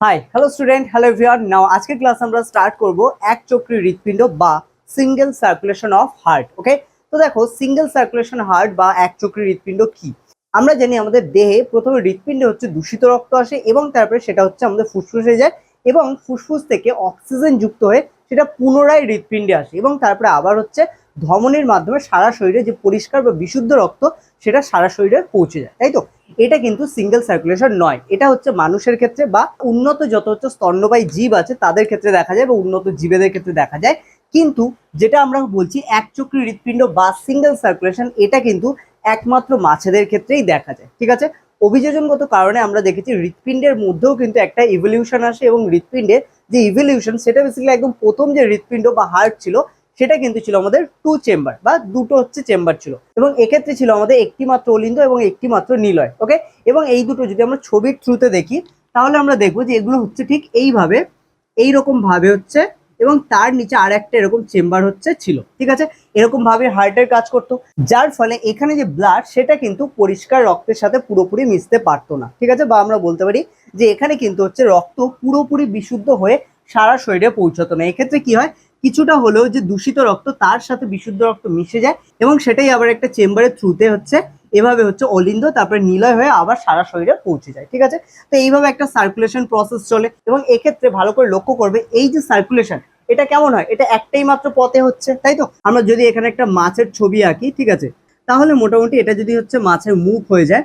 Hi hello student hello everyone now আজকের class আমরা start করব এক চক্রী হৃৎপিণ্ড বা single circulation of heart okay তো দেখো সিঙ্গেল সার্কুলেশন হার্ট বা এক চক্রী হৃৎপিণ্ড কি? আমরা জানি আমাদের দেহে প্রথমে হৃৎপিণ্ডে হচ্ছে দূষিত রক্ত আসে এবং তারপরে সেটা হচ্ছে আমাদের ফুসফুসে যায় এবং ফুসফুস থেকে অক্সিজেন যুক্ত হয়ে সেটা পুনরায় হৃৎপিণ্ডে আসে এবং তারপরে আবার হচ্ছে ধমনির মাধ্যমে সারা শরীরে যে পরিষ্কার বা বিশুদ্ধ রক্ত, সেটা সারা শরীরে পৌঁছে যায়, তাই তো? এটা কিন্তু সিঙ্গেল সার্কুলেশন নয়। এটা হচ্ছে মানুষের ক্ষেত্রে বা উন্নত যত হচ্ছে স্তন্যবায়ী জীব আছে তাদের ক্ষেত্রে দেখা যায় বা উন্নত জীবেদের ক্ষেত্রে দেখা যায়। কিন্তু যেটা আমরা বলছি এক চক্রী হৃৎপিণ্ড বা সিঙ্গেল সার্কুলেশন এটা কিন্তু একমাত্র মাছেদের ক্ষেত্রেই দেখা যায়। ঠিক আছে? অভিযোজনগত কারণে আমরা দেখেছি হৃৎপিণ্ডের মধ্যেও কিন্তু একটা ইভলিউশন আসে এবং হৃৎপিণ্ডের যে ইভলিউশন সেটা বেসিক্যালি একদম প্রথম যে হৃৎপিণ্ড বা হার্ট ছিল সেটা কিন্তু ছিল আমাদের টু চেম্বার বা দুটো হচ্ছে চেম্বার ছিল। এবং এক্ষেত্রে ছিল আমাদের একটি মাত্র অলিন্দ এবং একটি মাত্র নিলয় ওকে এবং এই দুটো যদি আমরা ছবির থ্রুতে দেখি, তাহলে আমরা দেখব যে এগুলো হচ্ছে ঠিক এইভাবে, এইরকম ভাবে হচ্ছে এবং তার নিচে আর একটা এরকম চেম্বার হচ্ছে ছিল, ঠিক আছে? এরকম ভাবে হার্টের কাজ করতো, যার ফলে এখানে যে ব্লাড সেটা কিন্তু পরিষ্কার রক্তের সাথে পুরোপুরি মিশতে পারতো না, ঠিক আছে? বা আমরা বলতে পারি যে এখানে কিন্তু হচ্ছে রক্ত পুরোপুরি বিশুদ্ধ হয়ে সারা শরীরে পৌঁছতো না। এক্ষেত্রে কি হয়? কিছুটা হলেও যে দূষিত রক্ত, তার সাথে বিশুদ্ধ রক্ত মিশে যায় এবং সেটাই আবার একটা চেম্বারের থ্রুতে হচ্ছে, এভাবে হচ্ছে অলিন্দ, তারপরে নিলয় হয়ে আবার সারা শরীরে পৌঁছে যায়, ঠিক আছে? তো এইভাবে একটা সার্কুলেশন প্রসেস চলে এবং এক্ষেত্রে ভালো করে লক্ষ্য করবে, এই যে সার্কুলেশন এটা কেমন হয়? এটা একটাই মাত্র পথে হচ্ছে, তাই তো? আমরা যদি এখানে একটা মাছের ছবি আঁকি, ঠিক আছে? তাহলে মোটামুটি এটা যদি হচ্ছে মাছের মুখ হয়ে যায়,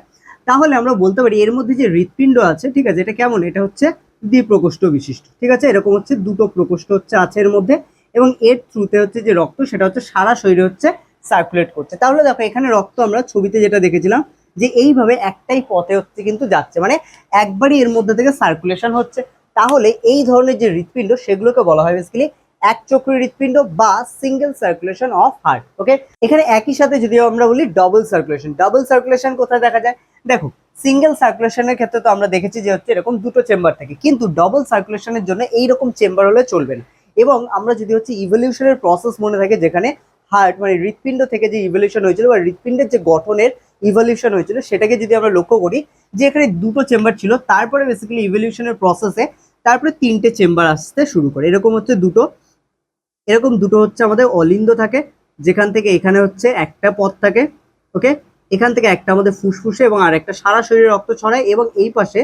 তাহলে আমরা বলতে পারি এর মধ্যে যে হৃৎপিণ্ড আছে, ঠিক আছে? এটা কেমন? এটা হচ্ছে দ্বিপ্রকোষ্ঠ বিশিষ্ট, ঠিক আছে? এরকম হচ্ছে দুটো প্রকোষ্ঠ হচ্ছে আছে এর মধ্যে এবং এর থ্রুতে হচ্ছে যে রক্ত, সেটা হচ্ছে সারা শরীরে হচ্ছে সার্কুলেট করছে। তাহলে দেখো, এখানে রক্ত আমরা ছবিতে যেটা দেখেছিলাম, যে এইভাবে একটাই পথে হচ্ছে কিন্তু যাচ্ছে। মানে একবারই এর মধ্যে থেকে সার্কুলেশন হচ্ছে। তাহলে এই ধরনের যে হৃৎপিণ্ড, সেগুলোকে বলা হয় বেসিক্যালি এক চক্রী হৃৎপিণ্ড বা single circulation of heart okay এখানে একই সাথে যদি আমরা বলি ডবল সার্কুলেশন ডবল সার্কুলেশন কোথায় দেখা যায়? দেখো সিঙ্গেল সার্কুলেশনের ক্ষেত্রে তো আমরা দেখেছি যে হচ্ছে এরকম দুটো চেম্বার থাকে। কিন্তু ডবল সার্কুলেশনের জন্য এইরকম চেম্বার হলে চলবে না। এবং আমরা যদি হচ্ছে ইভলিউশনের প্রসেস মনে থাকে যেখানে হার্ট মানে হৃৎপিণ্ড থেকে যে ইভলিউশন হয়েছিল বা হৃৎপিণ্ডের যে গঠনের ইভলিউশন হয়েছিল সেটাকে যদি আমরা লক্ষ্য করি যে এখানে দুটো চেম্বার ছিল, তারপরে বেসিক্যালি ইভলিউশনের প্রসেসে তারপরে তিনটে চেম্বার আসতে শুরু করে। এরকম হচ্ছে দুটো, এরকম দুটো হচ্ছে আমাদের অলিন্দ থাকে, যেখান থেকে এখানে হচ্ছে একটা পথ থাকে ওকে এখান থেকে একটা আমাদের ফুসফুসে এবং আর একটা সারা শরীরে রক্ত ছড়ায় এবং এই পাশে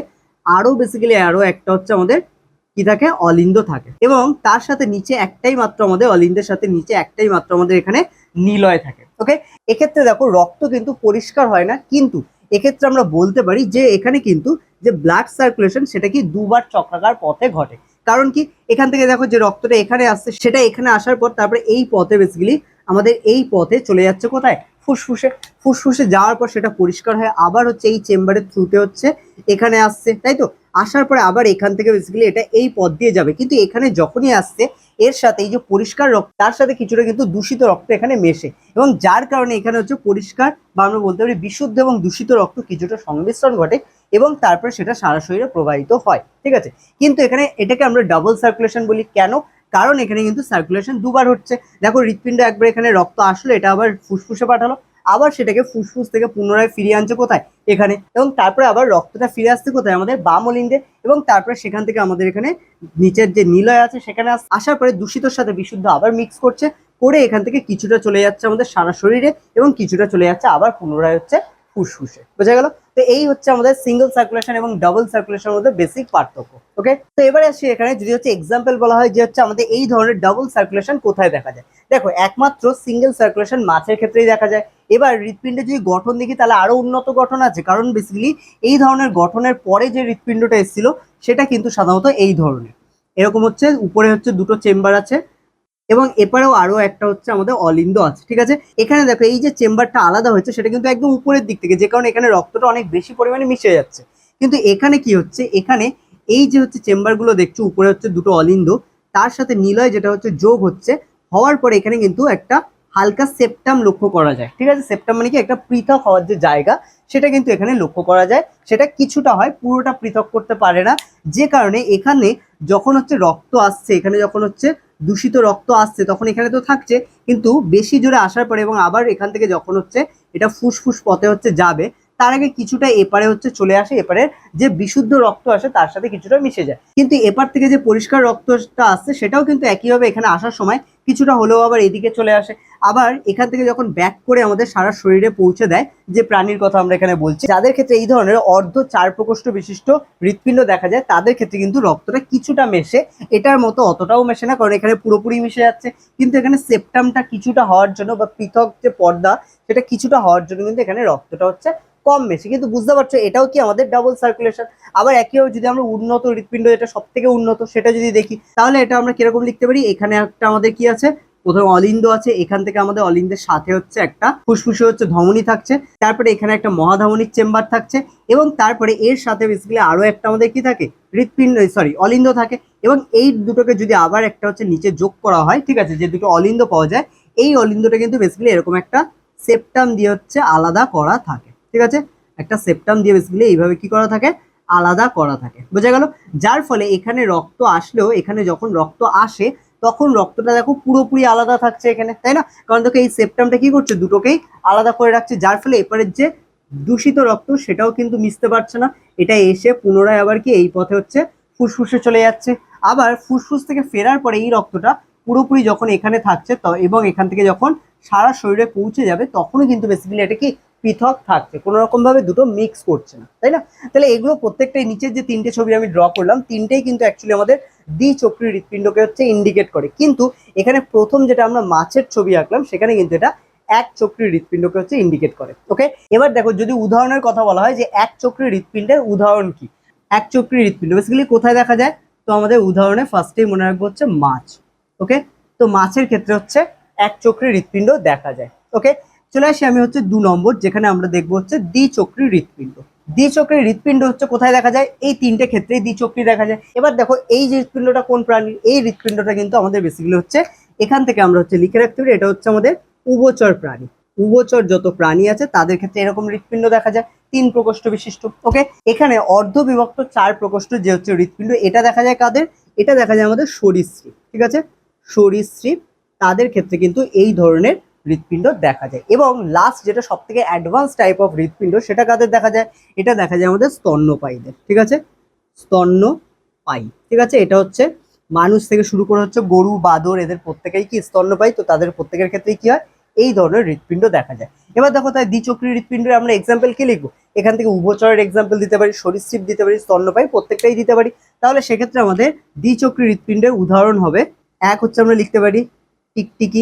আরও বেসিক্যালি আরও একটা হচ্ছে আমাদের কি থাকে? অলিন্দ থাকে। এবং তার সাথে নিচে একটাই মাত্র আমাদের, অলিন্দের সাথে নিচে একটাই মাত্র আমাদের এখানে নিলয় থাকে। ওকে এক্ষেত্রে দেখো, রক্ত কিন্তু পরিষ্কার হয় না, কিন্তু এক্ষেত্রে আমরা বলতে পারি যে, এখানে কিন্তু যে ব্লাড সার্কুলেশন, সেটা কি দুবার চক্রাকার পথে ঘটে। কারণ কি? এখান থেকে দেখো যে রক্তটা এখানে আসছে, সেটা এখানে আসার পর তারপরে এই পথে বেসিক্যালি আমাদের এই পথে চলে যাচ্ছে কোথায়? ফুসফুসে। ফুসফুসে যাওয়ার পর সেটা পরিষ্কার হয়ে, আবার হচ্ছে এই চেম্বারের থ্রুতে হচ্ছে, এখানে আসছে, তাই তো? আসার পরে আবার এখান থেকে বেসিক্যালি এটা এই পথ দিয়ে যাবে। কিন্তু এখানে যখনই আসছে, এর সাথে এই যে পরিষ্কার রক্ত, তার সাথে কিছুটা কিন্তু দূষিত রক্ত এখানে মেশে এবং যার কারণে এখানে হচ্ছে পরিষ্কার বা আমরা বলতে পারি বিশুদ্ধ এবং দূষিত রক্ত কিছুটা সংমিশ্রণ ঘটে এবং তারপরে সেটা সারা শরীরে প্রবাহিত হয়, ঠিক আছে? কিন্তু এখানে এটাকে আমরা ডাবল সার্কুলেশন বলি। কেন? কারণ এখানে কিন্তু সার্কুলেশন দুবার হচ্ছে। দেখো হৃৎপিণ্ড একবার এখানে রক্ত আসলো, এটা আবার ফুসফুসে পাঠালো, আবার সেটাকে ফুসফুস থেকে পুনরায় ফিরিয়ে আনছে কোথায়? এখানে। এবং তারপরে আবার রক্তটা ফিরে আসছে কোথায়? আমাদের বাম এবং তারপরে সেখান থেকে আমাদের এখানে নিচের যে নিলয় আছে সেখানে আসার পরে দূষিতর সাথে বিশুদ্ধ আবার মিক্স করছে, করে এখান থেকে কিছুটা চলে যাচ্ছে আমাদের সারা শরীরে এবং কিছুটা চলে যাচ্ছে আবার পুনরায় হচ্ছে ফুসফুসে। বোঝা গেল? তো এই হচ্ছে আমাদের সিঙ্গেল সার্কুলেশন এবং ডাবল সার্কুলেশনের মধ্যে বেসিক পার্থক্য ওকে তো এবারে আসি এখানে, যদি হচ্ছে এক্সাম্পল বলা হয় যে হচ্ছে আমাদের এই ধরনের ডাবল সার্কুলেশন কোথায় দেখা যায়? দেখো, একমাত্র সিঙ্গেল সার্কুলেশন মাছের ক্ষেত্রেই দেখা যায়। এবার হৃৎপিণ্ডের যদি গঠন দেখি, তাহলে আরও উন্নত গঠন আছে। কারণ বেসিক্যালি এই ধরনের গঠনের পরে যে হৃৎপিণ্ডটা এসেছিল, সেটা কিন্তু সাধারণত এই ধরনের। এরকম হচ্ছে, উপরে হচ্ছে দুটো চেম্বার আছে। এবং এপারেও আরও একটা হচ্ছে আমাদের অলিন্দ আছে, ঠিক আছে? এখানে দেখো, এই যে চেম্বারটা আলাদা হয়েছে, সেটা কিন্তু একদম উপরের দিক থেকে, যে কারণে এখানে রক্তটা অনেক বেশি পরিমাণে মিশে যাচ্ছে। কিন্তু এখানে কি হচ্ছে? এখানে এই যে হচ্ছে চেম্বারগুলো দেখছ, উপরে হচ্ছে দুটো অলিন্দ, তার সাথে নিলয় যেটা হচ্ছে যোগ হচ্ছে, হওয়ার পরে এখানে কিন্তু একটা হালকা সেপ্টাম লক্ষ্য করা যায়, ঠিক আছে? সেপ্টাম মানে কি? একটা পৃথক হওয়ার যে জায়গা, সেটা কিন্তু এখানে লক্ষ্য করা যায়। সেটা কিছুটা হয়, পুরোটা পৃথক করতে পারে না, যে কারণে এখানে যখন হচ্ছে রক্ত আসছে, এখানে যখন হচ্ছে দূষিত রক্ত আসছে, তখন এখানে তো থাকছে, কিন্তু বেশি জোরে আসার পরে এবং আবার এখান থেকে যখন হচ্ছে এটা ফুসফুস পথে হচ্ছে যাবে, তার আগে কিছুটা এপারে হচ্ছে চলে আসে এপারে যে বিশুদ্ধ রক্ত আসে তার সাথে কিছুটা মিশে যায়। কিন্তু এপার থেকে যে পরিষ্কার রক্তটা আসছে, সেটাও কিন্তু একইভাবে এখানে আসার সময় কিছুটা হলেও আবার এদিকে চলে আসে। আবার এখান থেকে যখন ব্যাক করে আমাদের সারা শরীরে পৌঁছে দেয়, যে প্রাণীর কথা আমরা এখানে বলছি, যাদের ক্ষেত্রে এই ধরনের অর্ধ চার প্রকোষ্ঠ বিশিষ্ট হৃৎপিণ্ড দেখা যায়, তাদের ক্ষেত্রে কিন্তু রক্তটা কিছুটা মেশে, এটার মতো অতটাও মেশে না, কারণ এখানে পুরোপুরি মিশে যাচ্ছে। কিন্তু এখানে সেপ্টামটা কিছুটা হওয়ার জন্য বা পৃথক যে পর্দা, সেটা কিছুটা হওয়ার জন্য কিন্তু এখানে রক্তটা হচ্ছে কম বেশি কিন্তু বুঝতে পারছ, এটাও কি আমাদের ডাবল সার্কুলেশন আবার একইভাবে যদি আমরা উন্নত হৃৎপিণ্ড, যেটা সব থেকে উন্নত, সেটা যদি দেখি, তাহলে এটা আমরা কীরকম লিখতে পারি? এখানে একটা আমাদের কি আছে? প্রথমে অলিন্দ আছে, এখান থেকে আমাদের অলিন্দের সাথে হচ্ছে একটা ফুসফুসে হচ্ছে ধমনী থাকছে, তারপরে এখানে একটা মহাধমনির চেম্বার থাকছে এবং তারপরে এর সাথে বেসিক্যালি আরও একটা আমাদের কি থাকে? হৃৎপিণ্ড সরি অলিন্দ থাকে এবং এই দুটোকে যদি আবার একটা হচ্ছে নিচে যোগ করা হয়, ঠিক আছে, যে দুটো অলিন্দ পাওয়া যায়, এই অলিন্দটা কিন্তু বেসিক্যালি এরকম একটা সেপ্টাম দিয়ে হচ্ছে আলাদা করা থাকে, ঠিক আছে? একটা সেপ্টাম দিয়ে বেসিক্যালি এইভাবে কি করা থাকে? আলাদা করা থাকে, বোঝা গেল? যার ফলে এখানে রক্ত আসলেও, এখানে যখন রক্ত আসে তখন রক্তটা দেখো পুরোপুরি আলাদা থাকছে এখানে, তাই না? কারণ দেখো এই সেপ্টামটা কি করছে? দুটোকেই আলাদা করে রাখছে, যার ফলে এপারের যে দূষিত রক্ত সেটাও কিন্তু মিশতে পারছে না। এটা এসে পুনরায় আবার কি এই পথে হচ্ছে ফুসফুসে চলে যাচ্ছে। আবার ফুসফুস থেকে ফেরার পরে এই রক্তটা পুরোপুরি যখন এখানে থাকছে, তো এবং এখান থেকে যখন সারা শরীরে পৌঁছে যাবে, তখনও কিন্তু বেসিক্যালি এটা কি পৃথক থাকছে। কোনো রকম ভাবে দুটো মিক্স করছে না, তাই না? তাহলে এগুলো প্রত্যেকটাই নিচের যে তিনটে ছবি আমি ড্র করলাম, তিনটেই কিন্তু অ্যাকচুয়ালি আমাদের দ্বিচক্রী হৃৎপিণ্ডকে হচ্ছে ইন্ডিকেট করে। কিন্তু এখানে প্রথম যেটা আমরা মাছের ছবি আঁকলাম, সেখানে কিন্তু এটা এক চক্রী হৃৎপিণ্ডকে হচ্ছে ইন্ডিকেট করে। ওকে এবার দেখো, যদি উদাহরণের কথা বলা হয় যে এক চক্রী হৃৎপিণ্ডের উদাহরণ কি? এক চক্রী হৃৎপিণ্ড। বেসিক্যালি কোথায় দেখা যায়? তো আমাদের উদাহরণে ফার্স্টেই মনে রাখব হচ্ছে মাছ। ওকে তো মাছের ক্ষেত্রে হচ্ছে এক চক্রী হৃৎপিণ্ড দেখা যায়। ওকে চলে আসি আমি হচ্ছে দু নম্বর, যেখানে আমরা দেখব হচ্ছে দ্বিচক্রী হৃৎপিণ্ড। দ্বিচক্রী হৃৎপিণ্ড হচ্ছে কোথায় দেখা যায়? এই তিনটে ক্ষেত্রেই দ্বিচক্রী দেখা যায়। এবার দেখো, এই যে হৃৎপিণ্ডটা কোন প্রাণীর, এই হৃৎপিণ্ডটা কিন্তু আমাদের বেসিক্যালি হচ্ছে এখান থেকে আমরা হচ্ছে লিখে রাখতে পারি, এটা হচ্ছে আমাদের উভচর প্রাণী। উভচর যত প্রাণী আছে, তাদের ক্ষেত্রে এরকম হৃৎপিণ্ড দেখা যায়, তিন প্রকোষ্ঠ বিশিষ্ট ওকে এখানে অর্ধ বিভক্ত চার প্রকোষ্ঠ যে হচ্ছে হৃৎপিণ্ড, এটা দেখা যায় কাদের? এটা দেখা যায় আমাদের সরীসৃপ, ঠিক আছে? সরীসৃপ, তাদের ক্ষেত্রে কিন্তু এই ধরনের হৃৎপিণ্ড দেখা যায়। এবং লাস্ট যেটা সব থেকে অ্যাডভান্স টাইপ অফ হৃৎপিণ্ড, সেটা কাদের দেখা যায়? এটা দেখা যায় আমাদের স্তন্যপায়ীদের, ঠিক আছে? স্তন্যপায়ী, ঠিক আছে? এটা হচ্ছে মানুষ থেকে শুরু করে হচ্ছে গরু, বাদর, এদের প্রত্যেকেই কি স্তন্যপায়ী? তো তাদের প্রত্যেকের ক্ষেত্রেই কি হয়? এই ধরনের হৃৎপিণ্ড দেখা যায়। এবার দেখো, তাই দ্বিচক্রী হৃৎপিণ্ডের আমরা এক্সাম্পল কি লিখব? এখান থেকে উভচরের এক্সাম্পল দিতে পারি, সরীসৃপ দিতে পারি, স্তন্যপায়ী প্রত্যেকটাই দিতে পারি। তাহলে সেক্ষেত্রে আমাদের দ্বিচক্রী হৃৎপিণ্ডের উদাহরণ হবে। এক হচ্ছে আমরা লিখতে পারি টিকটিকি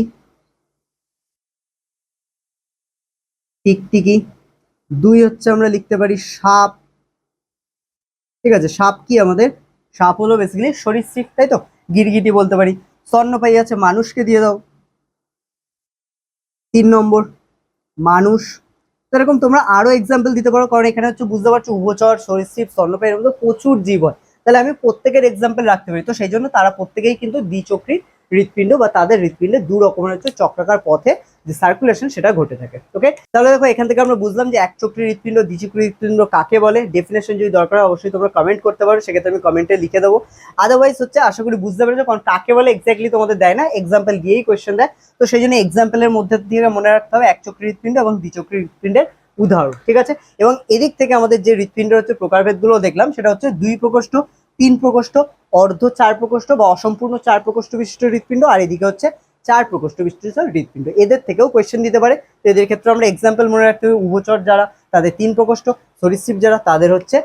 টিকটিকি। দুই হচ্ছে আমরা লিখতে পারি সাপ। ঠিক আছে, সাপ কি আমাদের? সাপ হলো বেসিক্যালি সরীসৃপ তাই তো? গিরগিটি বলতে পারি। স্তন্যপায়ী আছে, মানুষকে দিয়ে দাও। তিন নম্বর, মানুষ। এরকম তোমরা আরও এক্সাম্পল দিতে পারো, কারণ এখানে হচ্ছে বুঝতে পারছ উভচর সরীসৃপ স্তন্যপায়ী এর মধ্যে প্রচুর জীব হয়। তাহলে আমি প্রত্যেকের এক্সাম্পল রাখতে পারি। তো সেই জন্য তারা প্রত্যেকেই কিন্তু দ্বিচক্রী হৃৎপিণ্ড বা তাদের হৃৎপিণ্ডে দু রকমের হচ্ছে চক্রাকার পথে যে সার্কুলেশন সেটা ঘটে থাকে ওকে তাহলে দেখো, এখান থেকে আমরা বুঝলাম যে এক চক্রী হৃৎপিণ্ড, দ্বিচক্রী হৃৎপিণ্ড কাকে বলে? ডেফিনেশন যদি দরকার হয়, অবশ্যই তোমরা কমেন্ট করতে পারো, সেক্ষেত্রে আমি কমেন্টে লিখে দেবো। আদারওয়াইজ হচ্ছে, আশা করি বুঝতে পেরেছ, কারণ কাকে বলে এক্স্যাক্টলি তোমাদের দেয় না এক্সাম্পল দিয়েই কোয়েশ্চেন দেয়। তো সেই জন্য এক্সাম্পলের মধ্যে দিয়ে মনে রাখতে হবে এক চক্রী হৃৎপিণ্ড এবং দ্বিচক্রী হৃৎপিণ্ডের উদাহরণ, ঠিক আছে? এবং এদিক থেকে আমাদের যে হৃৎপিণ্ডের হচ্ছে, প্রকারভেদগুলো দেখলাম, সেটা হচ্ছে দুই প্রকোষ্ঠ, তিন প্রকোষ্ঠ, অর্ধ চার প্রকোষ্ঠ বা অসম্পূর্ণ চার প্রকোষ্ঠ বিশিষ্ট হৃৎপিণ্ড, আর এদিকে হচ্ছে চার প্রকোষ্ঠ বিশিষ্ট হৃৎপিণ্ড। এদের থেকেও কোয়েশ্চেন দিতে পারে। তো এদের ক্ষেত্রে আমরা এক্সাম্পল মনে রাখতে হবে, উভচর যারা, তাদের তিন প্রকোষ্ঠ, সরীসৃপ যারা, তাদের হচ্ছে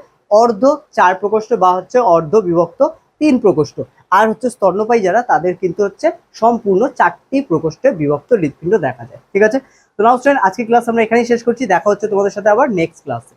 অর্ধ চার প্রকোষ্ঠ বা হচ্ছে অর্ধ বিভক্ত তিন প্রকোষ্ঠ। আর হচ্ছে স্তন্যপায়ী যারা, তাদের কিন্তু হচ্ছে সম্পূর্ণ চারটি প্রকোষ্ঠে বিভক্ত হৃৎপিণ্ড দেখা যায়। ঠিক আছে? তো নাও স্টুডেন্ট আজকে ক্লাস আমরা এখানেই শেষ করছি। দেখা হচ্ছে তোমাদের সাথে আবার নেক্সট ক্লাসে